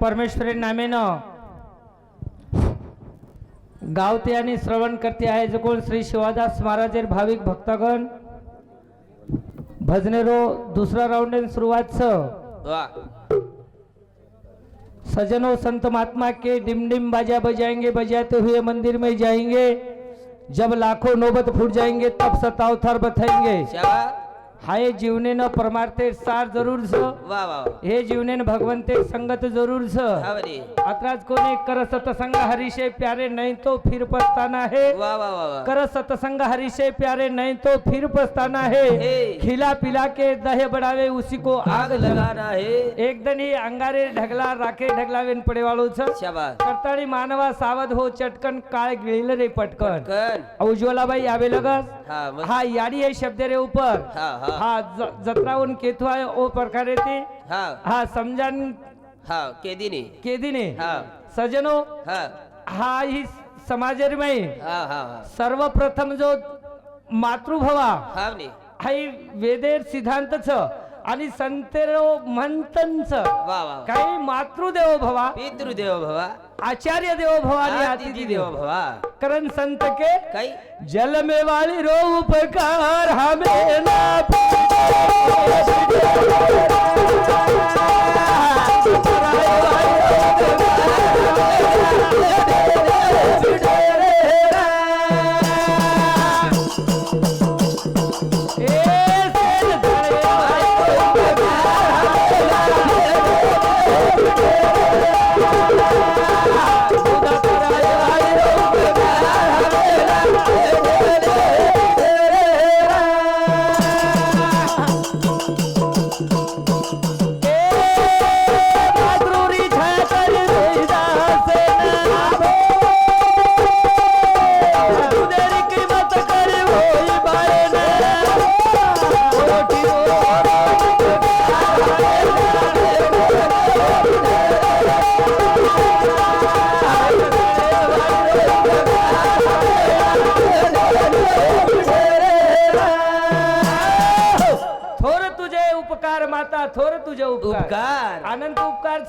परमेश्वरी नामेनं. गावते आणि श्रवण करते आहे जो कोण श्री शिवादास महाराजेर भाविक भक्तगण. भजनेरो दुसरा राउंड सुरुवात सजनों संत महात्मा के डिम डिम बाजा बजाएंगे बजाते हुए मंदिर में जाएंगे. जब लाखों नौबत फूट जाएंगे तब सताव थर बथाएंगे शाबा हाय जीवनेनं परमार्थे सार जरूर छ वा वा हे जीवनेन भगवंते संगत जरूर छ हा बरी अत्राज कोने कर सतसंग हरिषे प्यारे नहीं तो फिर पछताना है वा वा वा वा. कर सतसंग हरिषे प्यारे नहीं तो फिर पछताना है। खिला पिला के दहे बढ़ावे उसी को आग लगाना है. एक दिन ही अंगारे ढगला राखे ढगलावेन पडे वाळू छ मानवा सावध हो चटकन काळ गिळील रे पटकन. कन उज्ज्वलाबाई आवे लगस. हा हा याडी है शब्द रे ऊपर हा हा. हा. जत्रावून केथू आहे ओ प्रकारे ते हा. हा समजान हा केदिनी. केदिने. हा. सजनो हा. हा ही समाजरमय. हा हा हा. सर्वप्रथम जो मातृभवा हा वेदेर सिद्धांत छ आणि संतेरो वा वा. काही मातृदेव भवा. पितृदेव भवा. आचार्य देव भवा आणि अतिथी अतिथी देव देव भवा करण संत के काही जल में वाली रो अनंत उपकार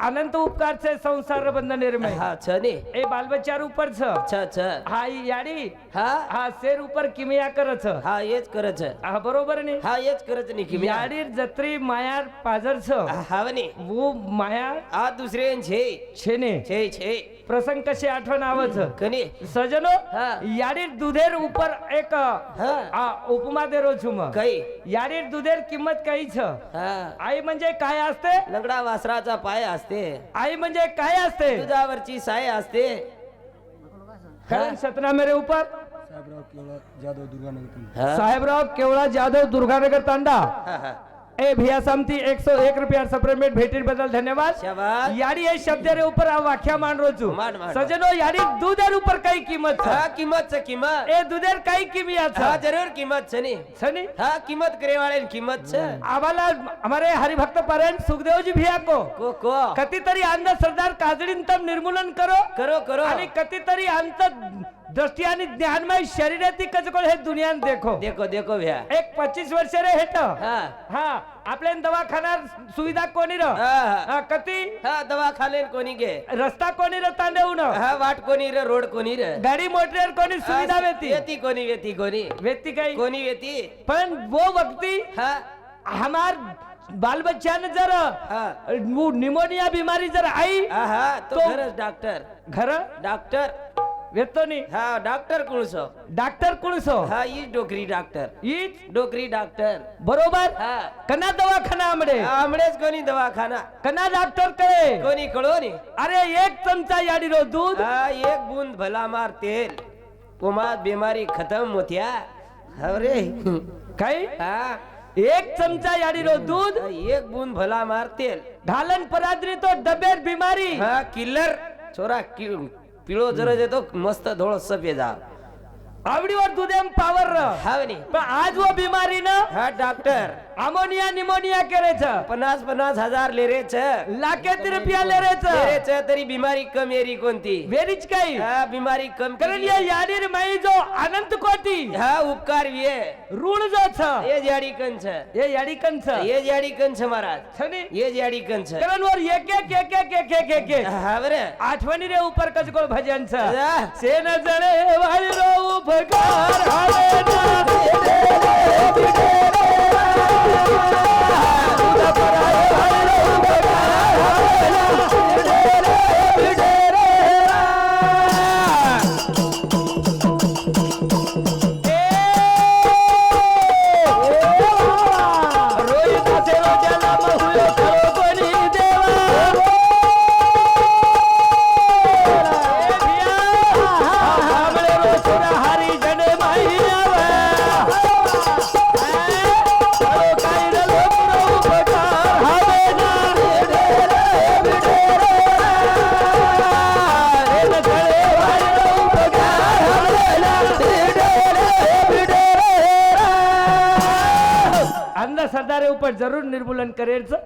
अनंत उपकार छ संसार बंध निर्मय. हां छ ने. ए बाल बच्चा ऊपर छ छ छ हां यारे. हां? हां शेर ऊपर किमिया कर छ हां येच कर छ हां बरोबर ने? हा येच कर छ ने किमिया. यारे जत्री मायार पाजर छ हां ने. वो माया आ दुसरे छे. छे ने. छे छे. प्रसंग कशी आठवण आवाज कनी सजनो यारी दुधेर उपर एक आ उपमा दे रो छुम. काही यारी दुधेर किंमत काही छ? आई म्हणजे काय असते लगडा वासराचा पाय असते आई म्हणजे काय असते दुधावरची साय असते कारण सतना मेरे ऊपर साहेबराव केवळा जाधव दुर्गानगर साहेबराव केवळा जाधव दुर्गानगर तांडा? ए भिया समती एक सौ एक रुपया सप्रेमेट भेटीर बदल धन्यवाद. याडी ये शब्द रे ऊपर आ व्याख्या मान रो छू मान, मान. सजनो याडी दूधेर ऊपर काही किंमत हा किंमत छ किंमत. ए दूधेर काही किमिया हा छ? जरूर किंमत छ ने. सनी हा किंमत करे वाले किंमत छ. आम्हाला हमारे हरिभक्त पारायण सुखदेवजी भिया को. को को? कधीतरी अंधश्रद्धा काजळीन तम निर्मूलन करो करो करो. आणि कधीतरी अंत दृष्टी आणि ज्ञानमय शरीराती कचकोळ हे दुनियान देखो. देखो देखो भ्या. एक पच्चीस वर्ष रे हा हा. आपल्या दवाखान्यात सुविधा कोणी र? हा, कती? हा दवाखाने कोणी गे रस्ता कोणी र तांदेऊन हा वाट कोणी रे रोड कोणी रे? गाडी मोटर कोणी सुविधा वेती येती कोणी येती कोणी? व्यक्ती काही? कोणी येती पण वो व्यक्ति हा. हमार बाल बच्चा ने जर हा. निमोनिया बीमारी जर आई तो तो- खरंच डॉक्टर घर? डॉक्टर वेतो नी हा डॉक्टर कोणसो डॉक्टर कुणसो हा ही डोकरी डॉक्टर. हीच? डोकरी डॉक्टर. बरोबर? हा. कना दवाखाना आमडे. आमडेच कोणी दवाखाना? कना डॉक्टरकडे. कोणी कळो नी? अरे एक चमचा याडीरो दूध. हा एक बूंद भला मार तेल. उमाद बीमारी खत्म होत्या. अरे. काही हा. एक चमचा याडीरो दूध. एक बूंद भला मार तेल. ढालन पराद्री तो डबेर बीमारी. हा किल्लर छोरा कि- पिळो जरा देतो मस्त धोळ सफेद हा. आवडीवर दुधेम पावर पण आज वो बीमारी ना डॉक्टर अमोनिया निमोनिया केरेच पन्नास पन्नास हजार लेरेच. लाखेत रुपया लेरेच. तरी बिमारी कम येरी कोणती? वेरीच काही. बिमारी कम कारण या यारीर माई जो अनंत कोटी. हा उपकार ये ऋण जो छ ये जाडी कंच ये जाडी कंच ये जाडी कंच महाराज. छनी ये जाडी कंच कारण वर एक एक एक एक एक एक एक हावरे आठवणी रे ऊपर कचकोळ भजन छ सेन जणे वाळी रो उपकार हरे नाथ तेरे संकट जरूर निर्मूलन करायचं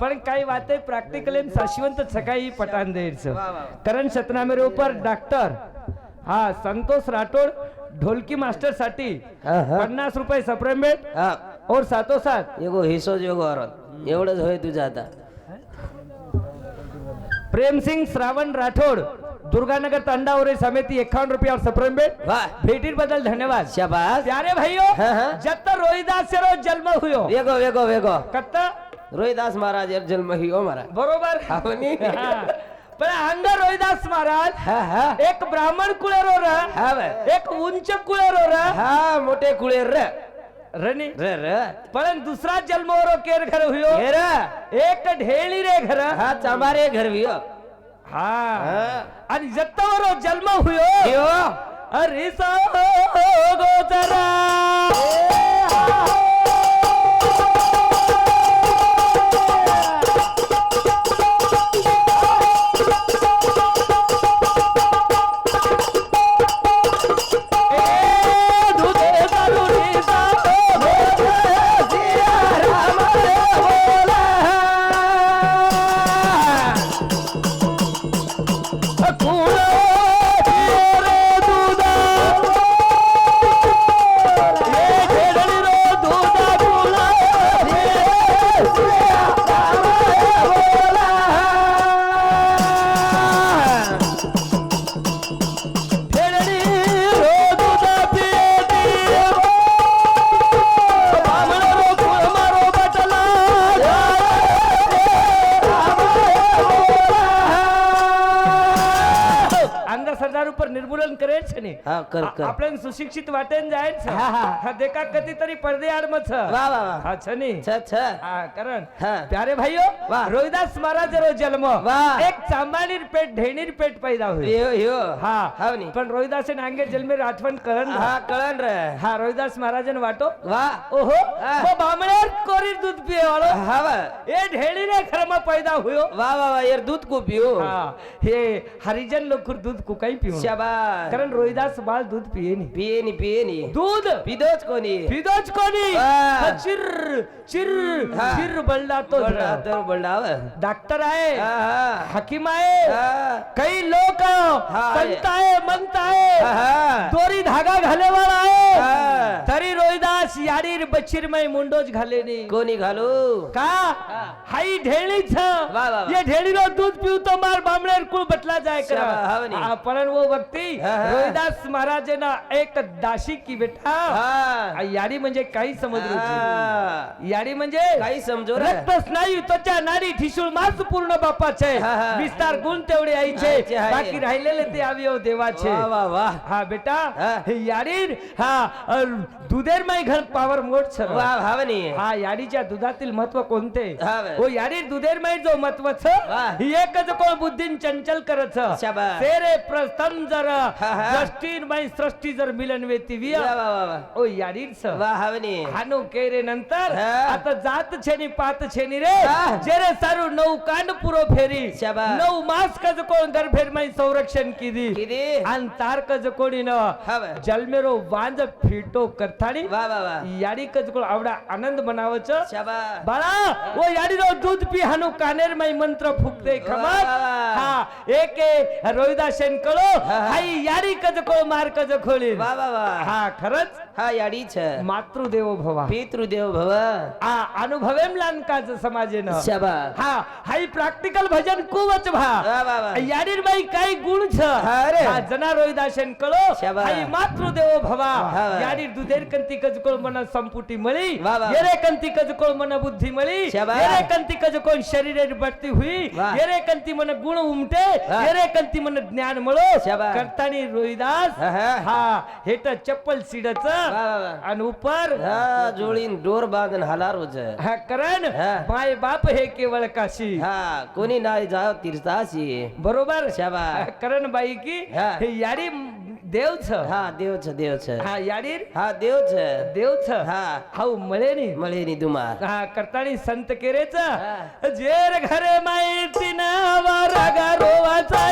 पण काही वाते प्रॅक्टिकल एम शाश्वंत सकाळी पटान द्यायचं. करण शतनामेरूपर डॉक्टर हा संतोष राठोड ढोलकी मास्टरसाठी पन्नास रुपये सप्रेमेट और साथोसाथ एवढंच होय तुझं आता. प्रेमसिंग श्रावण राठोड दुर्गानगर तंडा और समिति इक्यावन रुपया और सत्रह बेट भेटी बदल धन्यवाद। शाबाश प्यारे भाइयों जब तक रोहिदास से रोज जन्म हुयो। वेगो वेगो वेगो। कत्ता? रोहिदास महाराज यार जन्म हुयो हो महाराज। बरोबर। हवनी रोहिदास महाराज एक ब्राह्मण कुळेरोर एक उंच हाँ हा मोठे कुळेर रनी र र। पण दुसरा जन्मवरो केर घर हुयो। हे र एक ढेळी रे घर। हा चांबारे घर भी हो. आणि जत्तावरो जन्म हुयो। यो अरे सा गोचरा कर कर. आपण सुशिक्षित वाटेन जाय देखा कधीतरी पडदे आड मच वा वा. वा छनी. छ छ. कारण. प्यारे भाई वा. रोहिदास महाराज रो जन्म. वा. एक चांबाणीर पेट ढेणीर पेट पैदा होई यो यो. हा. हा पण रोहिदास नांगे जन्मे आठवण करण हा कळण रे. हा रोहिदास महाराजन वाटो. वा. ओहो वो बामणेर कोरी दूध पिए वाळो हा वा. ए ढेणी रे खरम पैदा होयो. वा वा वा यार दूध को पियो हा. हे हरिजन लोकुर दूध को काही पियो शाबाश कारण रोहिदास बाळ दूध पियेनी पियेनी पियेनी दूध पिदोच कोणी पिदोच कोणी हा. चिर चिर चिर बळला तो बोलला तर बोलला डॉक्टर आहे हकीम आहे हा. काही लोक हाय. संत आहे मंत आहे दोरी धागा घालेवाला हा. आहे तरी रोहिदास यारीर बचिरमय मुंडोज घालेनी कोणी घालू का हाई ढेळीच वा, वा. ये ढेळीला दूध पिऊ तो मार बामणेर कुळ बटला जाय शाबा, हा करा आ, वो व्यक्ती हा, हा. रोहिदास महाराज ना एक दाशी की बेटा. हा. यारी म्हणजे काही हा. समजलं यारी म्हणजे काही समजो रे. रक्त स्नायू त्वचा नाडी ठिसूळ मांस पूर्ण बापाचे. हा, विस्तार गुण तेवढे आईचे. आईचे, बाकी राहिलेले ते अवयव देवाचे. वा वा वा. हा बेटा. हा. हे यारीन हा अ, दुधेरमय घर पावर मोठ सर. वा भावनी. हा याडीच्या दुधातील महत्त्व कोणते? हा बे. हो याडी दुधेरमय जो महत्वच वा. एकच कोण बुद्धीन चंचल करच. शाबास. तेरे प्रस्तन जर. हा, बाई सृष्टी जर मिलन वेती विया वा वा वा. वा ओ हवनी. हानो केरे नंतर हा. आता जात छेनी पात छेनी रे. हा. जेरे सारू नऊ कांड पुरो फेरी. शाबास. नऊ मास कज कोण घर फेर माई संरक्षण किदी. किती आणि तार कज कोणी न. हव. जलमेरो वांज फिटो करतानी वा वा वा. याडी कज कोण आवडा आनंद मनावच. शाबा. बाळा ओ याडीरो दूध पी हानु कानेर माई मंत्र फुकते खबर? वा, वा. हा एके रोहिदासेन कळो. हा, हा. हाई याडी कज कोळ मार कज खोली वा वा वा. हा खरंच? हा याडीच. मातृदेवो भवा. पितृदेव भव. आ अनुभवेम लानकाच समाजेन. शाबा हा हाई प्रॅक्टिकल भजन कुवच भा. याडीर बाई काही गुण छ? हा रे. हा जना रोहिदासेन कळो. शाबा. हाई मातृदेवो भवा. याडीर दुधेर कंती कजकोळ मन संपुटी मळी. येरे कंती कजकोळ मन बुद्धी मळी. येरे कंती कजकोळ शरीरेर बढती हुई. येरे कंती मन गुण उमटे. येरे कंती मन ज्ञान मळो. शाबा. करतानी रोहिदास हा, हेट चप्पल सीडच. आणि उपर. हा जोडीन डोर बांधून हलार होच हा करण. माय बाप हे केवळ काशी. हा कोणी नाही जाव तीर्थाशी बरोबर? शाबा. करण बाई की हा. याडी देव छ हा देवच देवच. हा याडीर हा देवच. देव छ हा. हाऊ मळे नी मळे नि दुमार. हा करतानी संत केरेच. जेर घरे माहिती ना वारा रोवाचा.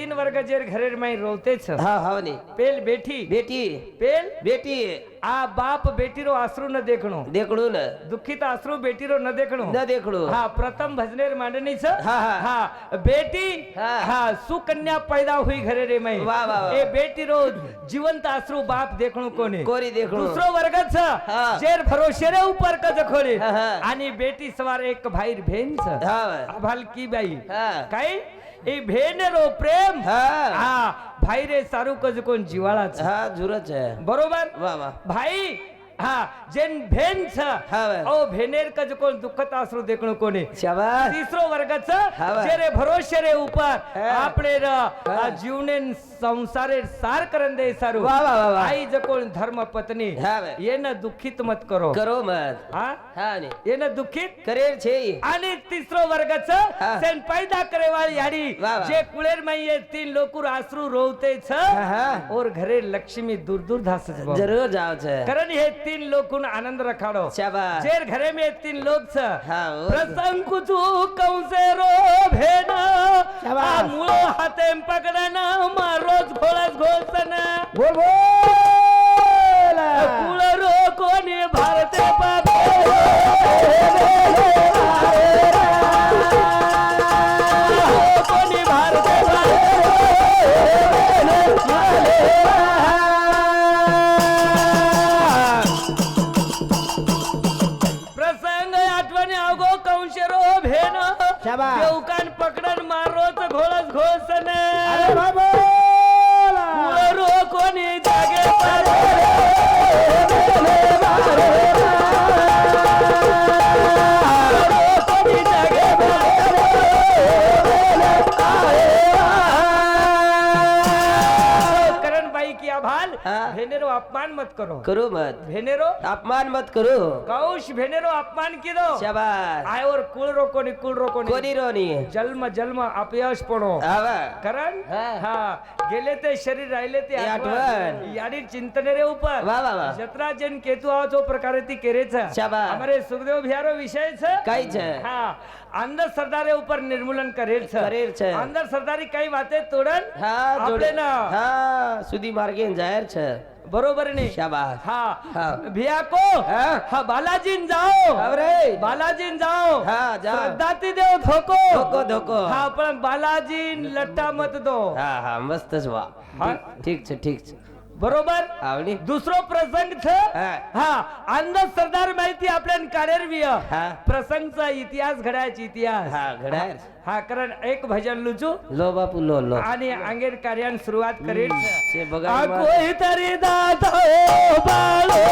तीन वर्ग जेर घरेर माई रोवतेच हा हवनी पेल बेठी बेटी। पेल? बेटी। आ बाप बेटीरो आसरू न देखणो। देखडून दुःखित आसरू बेटीरो न देखणो। न देखडू हा प्रथम भजनेर मांडणीच हा, हा. हा बेटी? हा. हा सुकन्या पैदा हुई घरे रे मई। वा, वा, वा. ए बेटी रो जिवंत आसरू बाप देखणो कोणी कोरी देखडू दुसरो वर्गच हा. जेर भरोशेरे उपर कज खोले। हा, हा. आणि बेटी सवार एक भाईर भेनच हा भालकी बाई। हा. काय ए भेन रो प्रेम हा हा भाई रे सारू कज कोण जिवाळाच हा झुरच आहे बरोबर वा वा भाई जेन भेन छ. ओ भेनेर का जो दुखत आसरो देखणो कोणी? तीसरो वर्ग वर्गाच जेरे भरोसे रे ऊपर आपले जीवने संसारे सार करन दे सारू. वाह वाह वाह आई जो धर्म पत्नी. ये दुखित मत करो. करो मत. ने ये न दुखित? करे छे. आणि वर्ग वर्गाच सेन पैदा करे वाली याडी जे कुलेर मई ये तीन लोकुर आसरू रोवते छ और घरे लक्ष्मी दूर दूर धासच जरूर जाव कारण तीन लोग कुन आनंद रखाड़ो. जेर घरे में तीन लोग छ प्रसंग कुछ कौन से रो भेना मुलो हाथे पकड़ना मारोज घोड़स घोसना बोल बोल. कुल रो कोनी भारते पापे. शाबास. देवकान पकडन मारोच घोळस घोळसन કરો કરો મત ભેનેરો અપમાન મત કરો કૌશ ભેનેરો અપમાન કીધો શાબાશ આયોર કુળ રોકો ની કુળ રોકો ની કોની રોની જન્મ જન્મ અપયશ પણો આવા કરણ હા ગેલે તે શરીર રાયલે તે આઠવણ યારી ચિંતન રે ઉપર વાહ વાહ વાહ જત્રા જેન કેતુ આવો છો પ્રકારે થી કેરે છે શાબાશ અમારે સુખદેવ ભિયારો વિષય છે કઈ છે હા અંદર સરદારે ઉપર નિર્મૂલન કરેલ છે કરેલ છે અંદર સરદારી કઈ વાતે તોડન હા તોડે ના હા સુધી માર્ગે જાહેર છે बरोबर नाही शाबास. हा. भिया को. हा. बालाजी जाओ. अरे बालाजी जाओ. हा जा. दाती देव धोको. धोको धोको. हा पण बालाजी लट्टा मत दो. हा हा मस्तच वा. हा. ठीक छ ठीक. छ બરોબર આવડી दुसरो प्रसंग છે હા हा अंदाज सरदार माहिती आपल्यान कार्यरवीय हा प्रसंगचा इतिहास घडायची इतिहास હા ઘડાય हा कारण एक भजन लुचू લો બાપુ લો લો आणि अंगेर कार्यान सुरुवात करेल તે आ બગાડ कोई तरी दात ओ बाळो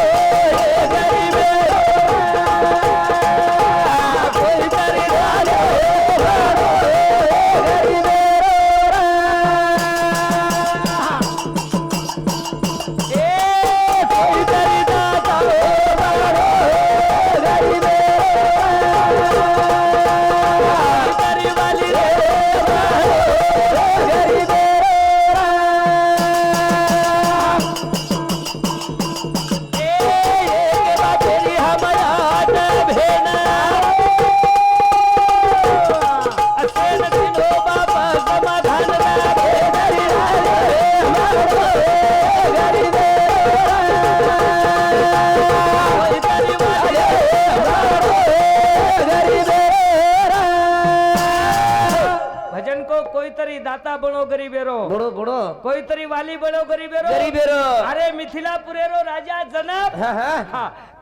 पाली बड़ो गरीबेरो गरीबेरो अरे मिथिला पुरेरो राजा जनक।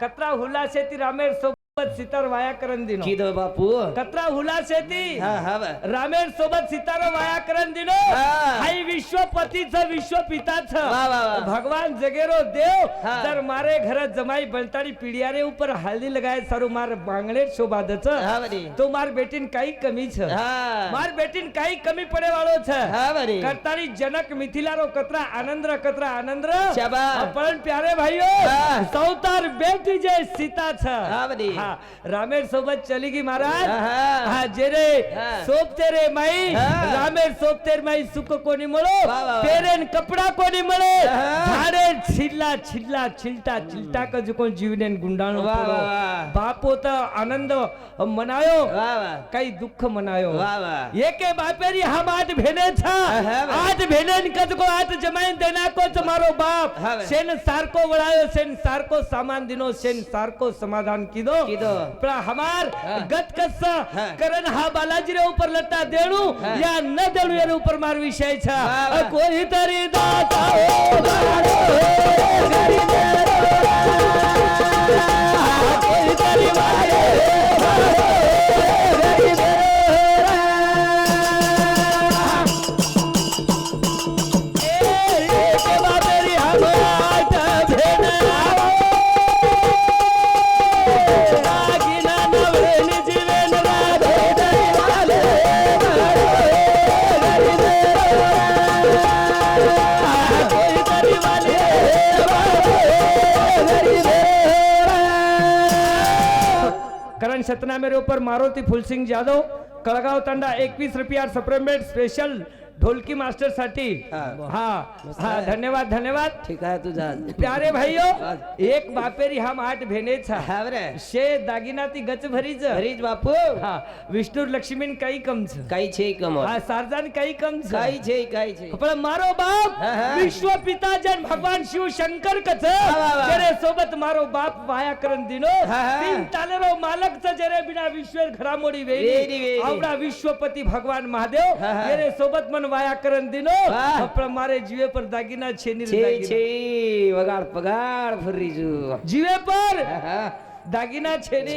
कतरा हुला सेती रामेर सो सितार वाया करण दिनो. की दो बापू? कतरा हुला शेती रामेर सोबत सितार वाया करण दिनो. हाई विश्व पतीच विश्व पिताच भगवान जगेरो देव. तर मारे घर जमाई बलताड़ी पीड़ियारे ऊपर हल्दी लगाए सारू मार बांगड़े शोभादच. तो मार बेटीन काई कमी छ मार बेटीन काई कमी पड़े वालो छ करताड़ी जनक मिथिला रो कतरा आनंद कतरा आनंद शाबाश परन प्यारे भाइयों सौतार बेटी जय सीता छ रामेर सोबत चली गी महाराज. हा जे रे सोबते रे माई. रामेर सोबते रे माई सुख कोणी मळो. पेरेन कपडा कोणी मळे. धारे छिल्ला छिल्ला छिलटा छिलटा का जो जीवने गुंडाण बापो तो आनंद मनायो. काही दुःख मनायो. एके बापेरी हम आज भेने छा. आज भेनेन कद को आज जमाइन देना को मारो बाप. शेन सारको वळायो सेन सारको सामान दिनो शेन सारको समाधान किदो हमार गत कसा? करण हा बालाजी रे ऊपर लट्टा देणु या न देणु रे ऊपर मार विषय छ कोई तरी दाता हो, ओ करी हो, देरो कोई तरी मारे सतना मेरे ऊपर मारुति फुलसिंग यादव कळगाव तांडा एकवीस रुपया सप्रेमेट स्पेशल। ढोलकी मास्टरसाठी हा हा धन्यवाद धन्यवाद. ठीक आहे तुझा. प्यारे भाईयो एक बापेरी हा माठ भेनेचा. शे दागिना ती गच भरीच भरीच बापू. हा विष्णू लक्ष्मीन काही कमच काही छे कम हा सारजान काही कमच काही छे काही छे. पण मारो बाप विश्व पिता जन भगवान शिव शंकर कच. जरे सोबत मारो बाप वाया करण दिनो. तीन तालेरो मालक च जरे बिना विश्वेर घरामोडी वेरी आवडा विश्वपती भगवान महादेव. जरे सोबत मन પણ વાયા કરન દીનો પણ મારે જીવે પર દાગીના છે ની છે વગાડ પગાડ ફરી જો જીવે પર? દાગીના છે ને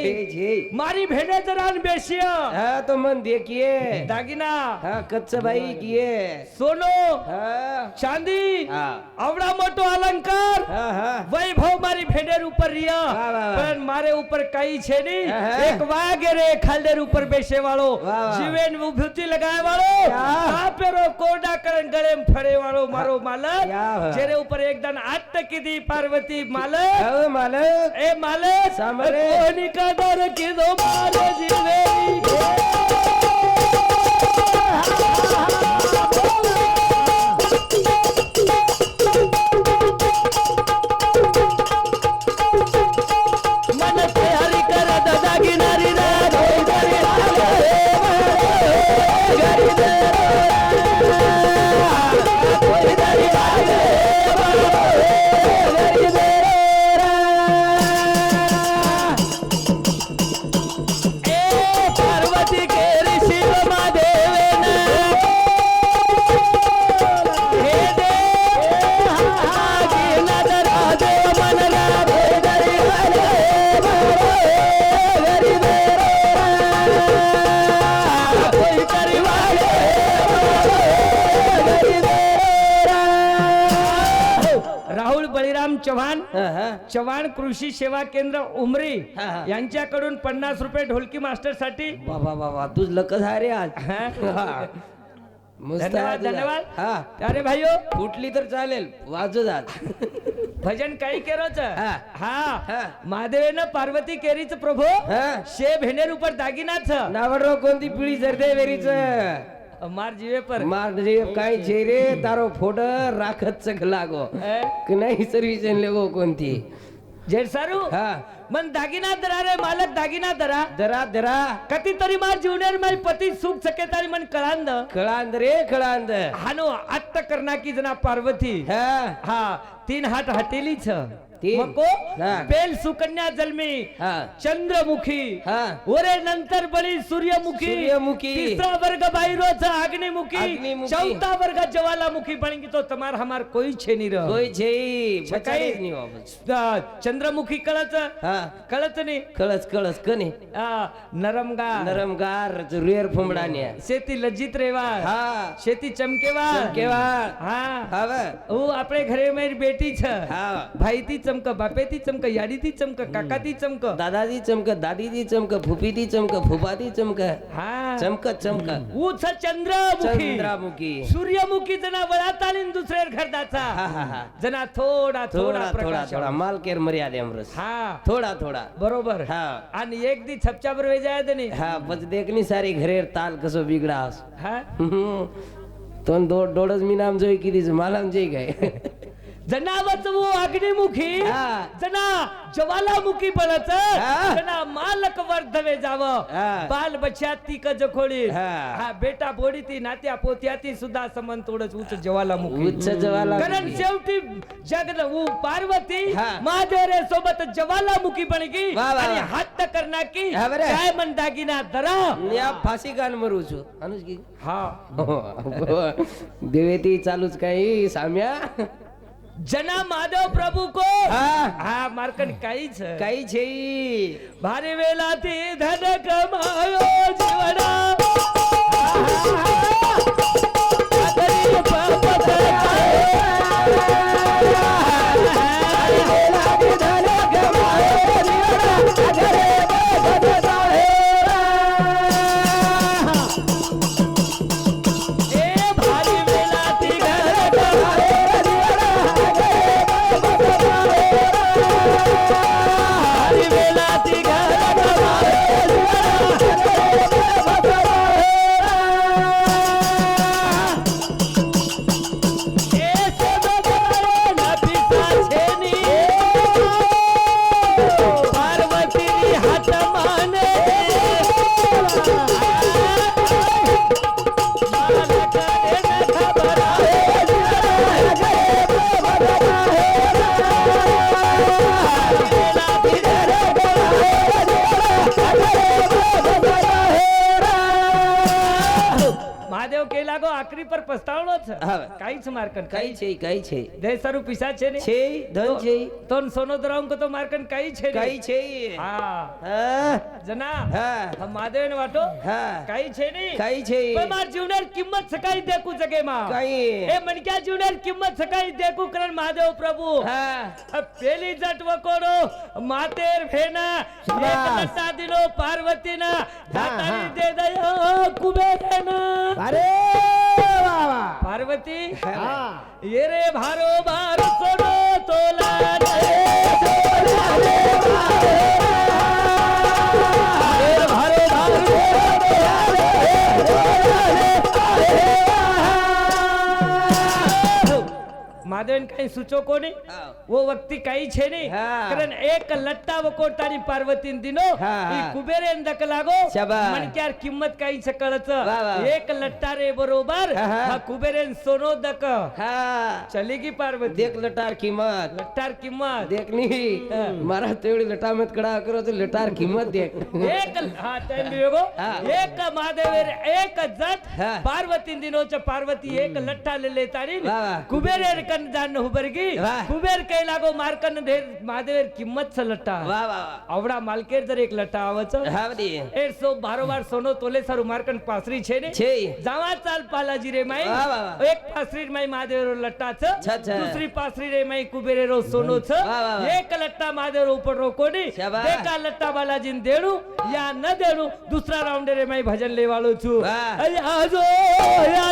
મારી ભેડે તરાન બેસીએ હા તો મન દેખીએ. દાગીના. હા કચ્છભાઈ કીએ. સોનો હા. ચાંદી હા. આવડા મોટો અલંકાર. હા હા. વૈભવ મારી ભેડેર ઉપર રિયા પણ મારે ઉપર કઈ છે ની એક વાગેરે ખાલદેર ઉપર બેસે વાળો જીવેન વિભૂતિ લગાવે વાળો આપેરો કોડા કરણ ગળે ફરે વાળો મારો માલક. જેરે ઉપર એકદન આત કીધી પાર્વતી માલક. હવે માલક. એ માલક. કદર કીધો મારે જીવે कृषी सेवा केंद्र उमरी यांच्याकडून पन्नास रुपये ढोलकी मास्टरसाठी बाबा बाबा तुझ लक झारे धन्यवाद हा? धन्यवाद अरे भाई फुटली तर चालेल वाजू जात भजन काही केरोच. हा. हा. पार्वती केरीच प्रभो. शे भेनेर उपर दागिनाच. नावडो कोणती पिढी जरदे वेरीच? मार जीवे पर. मार जीवे काय चेरे तारो फोड राखत चक लागो. नाही सर्विस लेगो कोणती? કોणती जेड सारू। हा। मन दागिना दरा रे मालक दागिना दरा जरा जरा कधी तरी मार जीवनेर माय पती सुख सके तारी मन कळांद। कळांद रे कळांद। हानो आत्त करना की जना पार्वती। हा। हा तीन हात हटेली छ तीन? मको हा. बेल सुकन्या जन्मी हा चंद्रमुखी हा ओरे नंतर बळी सूर्यमुखी सूर्यमुखी. तिसरा वर्ग बायरोच अग्निमुखी अग्निमुखी. चौथा वर्ग ज्वालामुखी पण की तो તમાર हमार कोई छे नहीं रह કોઈ છે છે બચાડે કઈ? જ નહીં વાપસ. चंद्रमुखी कळच हा कळच नाही કળસ કળસ કને आ, नरमगा નરમ ગાર રેર ફૂમડાને शेती लज्जित रेवा હા शेती चमकेवा ચમકેવાળ हा હવે હું આપણે ઘરે મારી બેટી છે હા ભાઈથી चमक बापेती चमक याडीती चमक काकाती चमक. दादाजी चमक दादीदी चमक फुपीती चमक फुपाती चमक. हा. चमक चमक. उच चंद्रमुखी. चंद्रामुखी. सूर्यमुखी जना वळात आली दुसऱ्या घरदाचा. जना थोडा थोडा थोडा थोडा मालकेर मर्यादे अमृत. हा. थोडा थोड़ा. बरोबर. हा. आणि एक दि छपच्या बरोबर वेजाय नाही हा बस देखनी सारी घरेर ताल कसो बिगडास हा. तो डोळस मी नाम जोई किदीच मालाम जोई काय? जनावचवू अग्निमुखी. जना ज्वालामुखी बनत जना मालक वर्धवे जाव. बाल बच्चा ती कजखोळी. हा. बेटा बोडी ती नात्या पोत्या ती सुद्धा समन थोडच उच्च ज्वालामुखी. उच्च ज्वाला कारण शेवटी जगन ऊ पार्वती महादेवरे सोबत ज्वालामुखी बनगी आणि हात करना की काय मन ना धरा या फाशी गान मरू छू अनुज की हा. देवेती चालूच काही साम्या. जना माधव प्रभु को हा हा मार्कन काहीच काही છે ભારે વેલાથી ધન કમાયો જીવડા છે કઈ છે? દેહ સારું પીસા છે ને? છે ધન છે તો સોનોદરામ કો તો માર્કન કઈ છે કઈ છે હા. જના હા. મહાદેવ ને વાટો હા. કઈ છે ને? કઈ છે માર જીવનાર કિંમત સકાઈ દે જગે માં કઈ? એ મનક્યા જીવનાર કિંમત સકાઈ દે કરણ મહાદેવ પ્રભુ. હા. પેલી જટ વકોડો માતેર ફેના એક દિલો પાર્વતીના દાતારી દે દયો કુબેરના. અરે पार्वती. ये रे भारो भारो सोडो तोला મહાદેવને કઈ સૂચકો નહીં વો વ્યક્તિ કઈ છે નહીં કારણ એક લટ્ટા વકોટ તારી પાર્વતી દીનો કુબેરે દક લાગો મને ક્યાર કિંમત કઈ છે કળચ એક લટ્ટા રે બરોબર કુબેરે સોનો દક ચલી ગઈ પાર્વતી દેખ લટાર કિંમત લટાર કિંમत દેખ નહીં મારા તેવડી લટા મત કડા કરો તો લટાર કિંમત દેખ એક હા તેમ બેગો એક મહાદેવ એક જત પાર્વતી દીનો છે પાર્વતી એક લટ્ટા લે લેતારી કુબેરે કન वाह, वाह. कुबेरे कन जान हुबरगी वाह. कुबेर कई लागो मारकन ढेर महादेव किंमत छ लट्टा વાહ વાહ આવડા માલકેર જર એક લટા આવે છે વાહ હા બધી એ સો બારોબાર સોનો તોલે સારું માર્કન પાસરી છે ને છે જાવા ચાલ પાલાજી રે માઈ વાહ, વાહ, વાહ. એક પાસરી માઈ મહાદેવ રો લટ્ટા છે છે, છે. दूसरी पासरी रे माई कुबेरे रो सोनो છે વાહ, વાહ, વાહ. એક લટ્ટા મહાદેવ રો ઉપર રો કોની શાબાશ. દેખા લટ્ટા બાલાજી ને દેણું યા ન દેણું दूसरा રાઉન્ડે રે માઈ ભજન લેવાળો છું વાહ. અરે આજો આજો રા